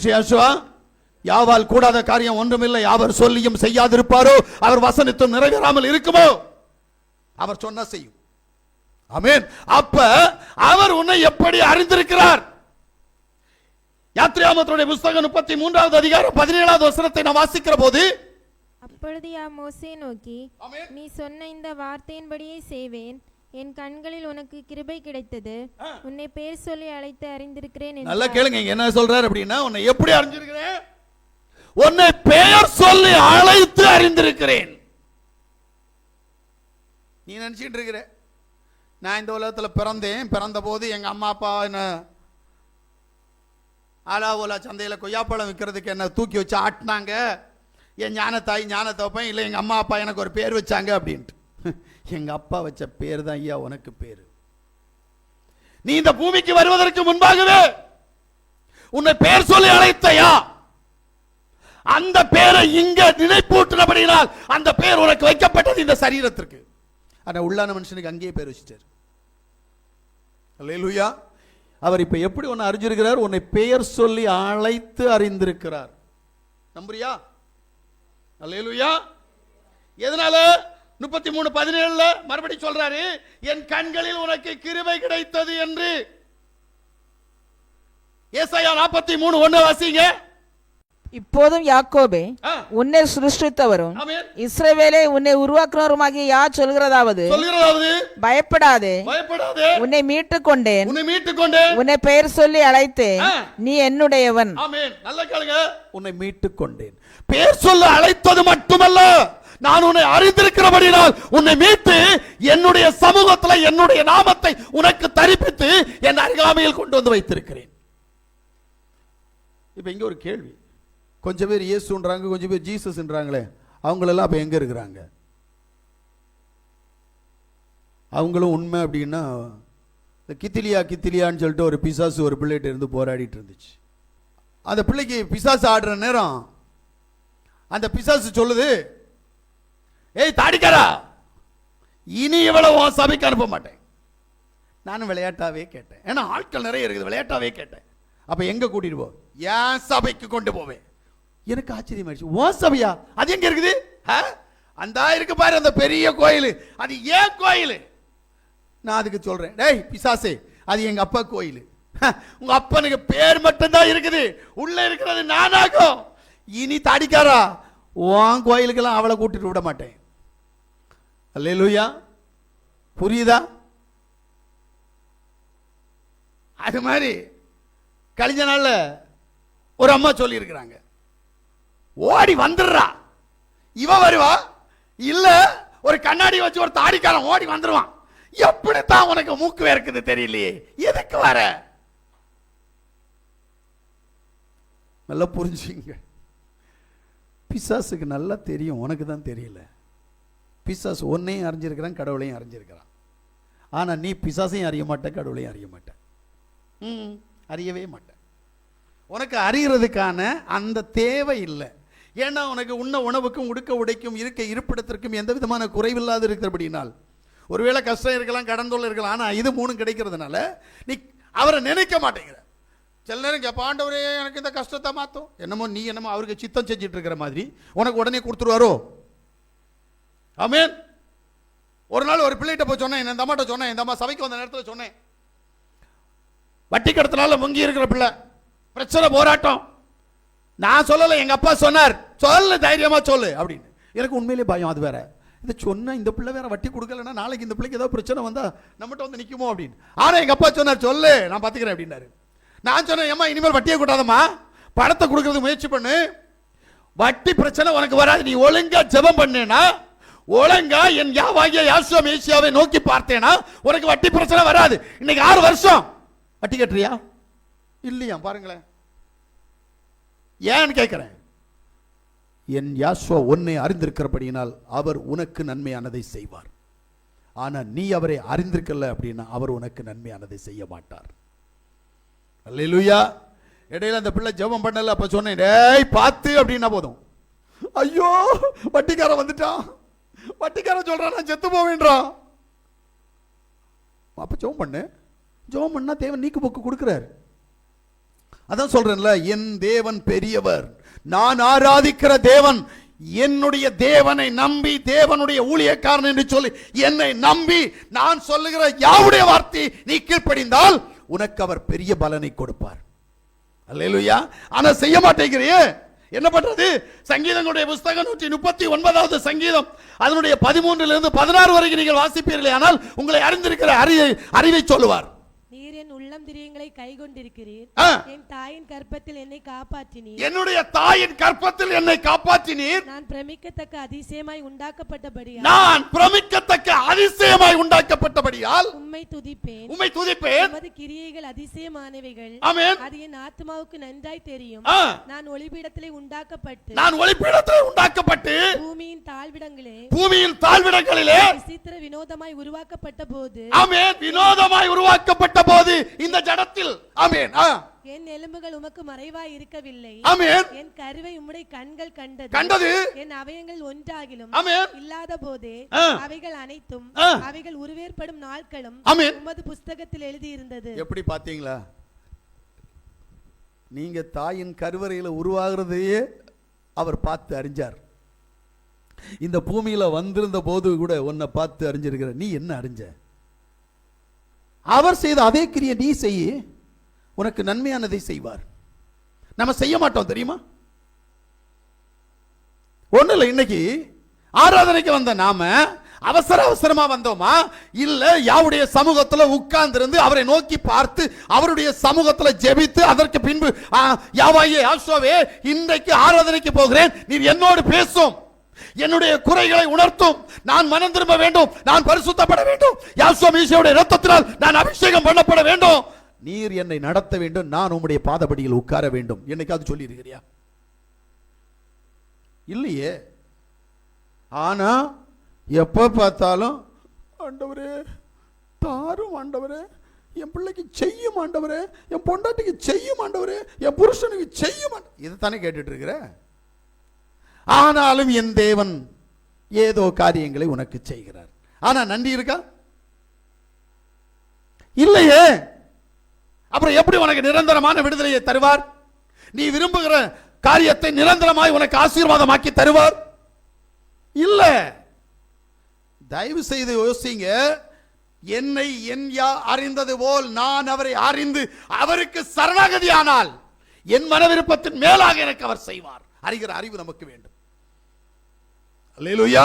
ஈஷியாசுவா யாவால் கூடாத காரியம் ஒன்றுமில்லை. அவர் சொல்லியும் செய்யாதிருப்பாரோ? அவர் வசனித்தும் நிறைவேறாமல் இருக்குமோ? அவர் சொன்னா செய்யும். ஆமென். அப்ப அவர் உன்னை எப்படி அறிந்திருக்கிறார்? யாத்ரியாமத்துடைய புஸ்தகம் முப்பத்தி மூன்றாவது அதிகாரம் பதினேழாவது வசனத்தை நான் வாசிக்கிற போது அப்பொழுது யா மோசே நோக்கி. நீ சொன்ன இந்த வார்த்தையின்படியே செய்வேன். என் கண்களில் உனக்கு கிருபை கிடைத்தது. உன்னை பேர் சொல்லி அழைத்து அறிந்திருக்கிறேன் நல்லா. கேளுங்க என்ன சொல்றாரு அப்படின்னா உன்னை எப்படி அறிஞ்சிருக்கிறேன்? உன்னை பெயர் சொல்லி அழைத்து அறிந்திருக்கிறேன். நீ நினைச்சிட்டு இருக்கிற? நான் இந்த உலகத்துல பிறந்தேன் பிறந்த போது எங்க அம்மா அப்பா என்ன ஆலா ஓலா சந்தையில கொய்யாப்பழம் விற்கிறதுக்கு என்ன தூக்கி வச்சு ஆட்டினாங்க? என் ஞானத்தாய் ஞானத்தப்பன் இல்லை எங்க அம்மா அப்பா எனக்கு ஒரு பேர் வச்சாங்க அப்படின்ட்டு. எங்க அப்பா வச்ச பேர் தான் ஐயா உனக்கு பேரு. நீ இந்த பூமிக்கு வருவதற்கு முன்பாகவே உன்னை பேர் சொல்லி அழைத்தையா அந்த பேரை இங்க நினைப்பூட்டினபடியினால் அந்த பேர் உனக்கு வைக்கப்பட்டது இந்த சரீரத்திற்கு. ஆனா உள்ளான மனுஷனுக்கு அங்கேயே பேர் வச்சுட்டார். அல்லேலூயா. அவர் இப்ப எப்படி உன்னை அறிஞ்சிருக்கிறார்? உன்னை பெயர் சொல்லி அழைத்து அறிந்திருக்கிறார். நம்புறியா? அல்லேலூயா. எதனால? முப்பத்தி மூணு பதினேழுல மறுபடி சொல்றாரு என் கண்களில் உனக்கு கிருபை கிடைத்தது என்று. ஏசாயா நாற்பத்தி மூணு ஒண்ணு வாசிங்க. இப்போதும் யாக்கோபே உன்னை சிருஷ்டித்தவரும். இஸ்ரவேலை உன்னை உருவாக்குனவருமாகிய யார் சொல்கிறதாவது பயப்படாதே. உன்னை மீட்டுக் கொண்டேன் உன்னை பெயர் சொல்லி அழைத்தேன். நீ என்னுடையவன். உன்னை மீட்டுக் கொண்டேன் பேர் சொல்ல அழைத்தது மட்டுமல்ல. நான் உன்னை அறிந்திருக்கிறபடினால் உன்னை மீட்டு என்னுடைய சமூகத்தில் என்னுடைய நாமத்தை உனக்கு தரிப்பித்து என் அருகாமையில் கொண்டு வந்து வைத்திருக்கிறேன். இப்போ இங்கே ஒரு கேள்வி. கொஞ்சம் பேர் இயேசுன்றாங்க கொஞ்சம் பேர் ஜீசஸ்ன்றாங்களே அவங்களெல்லாம் அப்போ எங்கே இருக்கிறாங்க? அவங்களும் உண்மை அப்படின்னா இந்த கித்திலியா கித்திலியான்னு சொல்லிட்டு ஒரு பிசாசு ஒரு பிள்ளைகிட்ட இருந்து போராடிட்டு இருந்துச்சு. அந்த பிள்ளைக்கு பிசாசு ஆடுற நேரம் அந்த பிசாசு சொல்லுது ஏய் தாடிக்காரா! இனி இவ்வளவு உன் சபைக்கு அனுப்ப மாட்டேன். நானும் விளையாட்டாவே கேட்டேன். ஏன்னா ஆட்கள் நிறைய இருக்குது விளையாட்டாவே கேட்டேன். அப்ப எங்க கூட்டிட்டு போ? என் சபைக்கு கொண்டு போவேன். எனக்கு ஆச்சரியமாயிடுச்சு. ஓ சபையா? அது எங்க இருக்குது? அந்த இருக்கு பாரு அந்த பெரிய கோயில். அது ஏன் கோயில்? நான் அதுக்கு சொல்றேன். டேய் பிசாசே அது எங்க அப்பா கோயில். உங்க அப்பனுக்கு பேர் மட்டும்தான் இருக்குது. உள்ள இருக்கிறது நானாகும். இனி தாடிக்காரா உன் கோயிலுக்கெல்லாம் அவளை கூட்டிட்டு விட மாட்டேன். அல்லேலூயா. புரியுதா? அது மாதிரி கழிஞ்ச நாள்ல ஒரு அம்மா சொல்லியிருக்கிறாங்க. ஓடி வந்துடுறா. இவ வருவா? இல்ல ஒரு கண்ணாடி வச்சு ஒரு தாடிக்காரன் ஓடி வந்துருவான். எப்படித்தான் உனக்கு மூக்கு வேர்க்குது தெரியலையே? எதுக்கு வர? நல்லா புரிஞ்சுங்க. பிசாசுக்கு நல்லா தெரியும். உனக்கு தான் தெரியல. பிசாசு உன்னையும் அறிஞ்சிருக்கிறான் கடவுளையும் அறிஞ்சிருக்கிறான். ஆனா நீ பிசாசையும் அறிய மாட்ட கடவுளையும் அறிய மாட்ட. ம், அறியவே மாட்ட. உனக்கு அறிகிறதுக்கான அந்த தேவை இல்லை. ஏன்னா உனக்கு உண்ண உணவுக்கும் உடுக்க உடைக்கும் இருக்க இருப்பிடத்திற்கும் எந்த விதமான குறைவில்லாது இருக்கிறபடினால் ஒருவேளை கஷ்டம் இருக்கலாம் கடன் இருக்கலாம் ஆனால் இது மூணும் கிடைக்கிறதுனால நீ அவரை நினைக்க மாட்டேங்கிற. சில நேரம் கேட்ப ஆண்டவரே எனக்கு இந்த கஷ்டத்தை மாற்றும் என்னமோ நீ என்னமோ அவருக்கு சித்தம் செஞ்சுட்டு இருக்கிற மாதிரி உனக்கு உடனே கொடுத்துருவாரோ? ஆமேன். ஒரு நாள் ஒரு பிள்ளைகிட்ட போய் சொன்னேன் இந்த அம்மாட்ட சொன்னேன் இந்த அம்மா சபைக்கு வந்த நேரத்தில் சொன்னேன். வட்டி கடத்தினால முங்கி இருக்கிற பிள்ளை பிரச்சனை போராட்டம். நான் சொல்லலை எங்கள் அப்பா சொன்னார். சொல்லு தைரியமாக சொல்லு அப்படின்னு. எனக்கு உண்மையிலே பயம் அது வேற. இதை சொன்ன இந்த பிள்ளை வேற வட்டி கொடுக்கலன்னா நாளைக்கு இந்த பிள்ளைக்கு ஏதாவது பிரச்சனை வந்தால் நம்மகிட்ட வந்து நிற்குமோ அப்படின்னு. ஆனால் எங்கள் அப்பா சொன்னார் சொல்லு நான் பார்த்துக்கிறேன் அப்படின்னாரு. நான் சொன்னேன் ஏம்மா இனிமேல் வட்டியை கூட்டாதம்மா. பணத்தை கொடுக்கறதுக்கு முயற்சி பண்ணு. வட்டி பிரச்சனை உனக்கு வராது. நீ ஒழுங்கா ஜெபம் பண்ணுன்னா ஒழுங்கா என் யாவாகிய யாசுவ மேசியாவை நோக்கி பார்த்தேனா உனக்கு வட்டி பிரச்சனை வராது. இன்னைக்கு ஆறு வருஷம். வட்டி கட்டுறியா? இல்லையா பாருங்களேன். ஏன்னு கேட்கிறேன் என் யாசுவா உன்னை அறிந்திருக்கிறபடியினால் அவர் உனக்கு நன்மையானதை செய்வார். ஆனால் நீ அவரை அறிந்திருக்கல அப்படின்னா அவர் உனக்கு நன்மையானதை செய்ய மாட்டார். அல்லேலூயா. இடையில அந்த பிள்ளை ஜெபம் பண்ணல அப்ப சொன்னேன் டேய் பார்த்து அப்படின்னா போதும். ஐயோ வட்டிக்காரன் வந்துட்டான். வட்டிக்காரன் சொல்றான் நான் செத்து போவேன்றான். அப்ப ஜோம் பண்ணு. ஜோம் பண்ணா தேவன் நீக்கு போக்கு கொடுக்குறாரு. அதான் சொல்றேன்ல என் தேவன் பெரியவர். நான் ஆராதிக்கிற தேவன் என்னுடைய தேவனை நம்பி தேவனுடைய ஊழியக்காரன் என்று சொல்லி என்னை நம்பி நான் சொல்லுகிற யாவுடைய வார்த்தை நீ கீழ்ப்படிந்தால் உனக்கு அவர் பெரிய பலனை கொடுப்பார். அல்லையா ஆனா செய்ய மாட்டேங்கிறியே. என்ன பண்றது? சங்கீதங்களுடைய புஸ்தகம் நூற்றி முப்பத்தி ஒன்பதாவது சங்கீதம். அதனுடைய பதிமூன்றிலிருந்து பதினாறு வரைக்கும் நீங்கள் வாசிப்பீர்களே ஆனால் உங்களை அறிந்திருக்கிற அறிவை அறிவை சொல்லுவார். நீர் என் உள்ளம் திரியங்களை கைகொண்டிருக்கிறீர். என் தாயின் கற்பத்தில் என்னை காப்பாற்றினீர். என்னுடைய தாயின் கற்பத்தில் என்னை காப்பாற்றினீர். நான் பிரமிக்கத்தக்க அதிசயமாய் உண்டாக்கப்பட்டபடியால். நான் பிரமிக்கத்தக்க அதிசயமாய் உண்டாக்கப்பட்டபடியால். உம்மை துதிப்பேன். உம்மை துதிப்பேன். உமது கிரியைகள் அதிசயமானவைகள். ஆமென். அது என் ஆத்மாவுக்கு நன்றாய் தெரியும். நான் ஒளிபீடத்திலே உண்டாக்கப்பட்டு. நான் ஒளிப்பீடத்தில் உண்டாக்கப்பட்டு. பூமியின் தாழ்விடங்களே. பூமியின் தாழ்விடங்களிலே. விசித்திர வினோதமாய் உருவாக்கப்பட்ட போது ஆமென். வினோதமாய் உருவாக்கப்பட்ட போது இந்த ஜடத்தில். ஆமென். என் எலும்புகள் உமக்கு மறைவாய் இருக்கவில்லை. ஆமென். என் கருவை உம்முடைய கண்கள் கண்டது. கண்டது. என் அவயங்கள் ஒன்றாகிலும் ஆமென். இல்லாத போதே. அவைகள் அனைத்தும். அவைகள் உருவேற்படும் நாட்களும் ஆமென். உமது புஸ்தகத்தில் எழுதியிருந்தது. எப்படி பாத்தீங்களா நீங்க தாயின் கருவறையில உருவாகிறதையே அவர் பார்த்து அறிஞ்சார். இந்த பூமியில வந்திருந்த போது கூட உன்னை பார்த்து அறிஞ்சிருக்கிற. நீ என்ன அறிஞ்ச? அவர் செய்த அதே கிரியை நீ செய்ய உனக்கு நன்மையானதை செய்வார். நம்ம செய்ய மாட்டோம் தெரியுமா? ஒண்ணு இல்லை இன்னைக்கு ஆராதனைக்கு வந்த நாம அவசர அவசரமா வந்தோமா? இல்ல யாவுடைய சமூகத்துல உட்கார்ந்திருந்து அவரை நோக்கி பார்த்து அவருடைய சமூகத்துல ஜெபித்து அதற்கு பின்பு யாவாயே ஆஷோவே இன்றைக்கு ஆராதனைக்கு போகிறேன் நீ என்னோடு பேசும். என்னுடைய குறைகளை உணர்த்தும். நான் மனம் திரும்ப வேண்டும். நான் பரிசுத்தப்பட வேண்டும். யாசோ மீசையுடைய ரத்தத்தினால் நான் அபிஷேகம் பண்ணப்பட வேண்டும். நீர் என்னை நடத்த வேண்டும். நான் உம்முடைய பாதபடியில் உட்கார வேண்டும். என்னைக்காவது சொல்லி இருக்கிறியா இல்லையே. ஆனா எப்ப பார்த்தாலும் ஆண்டவரே தாரும் ஆண்டவரே என் பிள்ளைக்கு செய்யும் ஆண்டவரே என் பொண்டாட்டிக்கு செய்யும் ஆண்டவரே என் புருஷனுக்கு செய்யும் இதைத்தானே கேட்டுட்டு இருக்கிற? ஆனாலும் என் தேவன் ஏதோ காரியங்களை உனக்கு செய்கிறார். ஆனா நன்றி இருக்கா? இல்லையே. அப்புறம் எப்படி உனக்கு நிரந்தரமான விடுதலையை தருவார்? நீ விரும்புகிற காரியத்தை நிரந்தரமாய் உனக்கு ஆசீர்வாதமாக்கி தருவார்? இல்ல. தயவு செய்து யோசிங்க. என்னை என் யா அறிந்தது போல் நான் அவரை அறிந்து அவருக்கு சரணாகதியானால் என் மன விருப்பத்தின் மேலாக எனக்கு அவர் செய்வார். அறிகிற அறிவு நமக்கு வேண்டும். அல்லேலூயா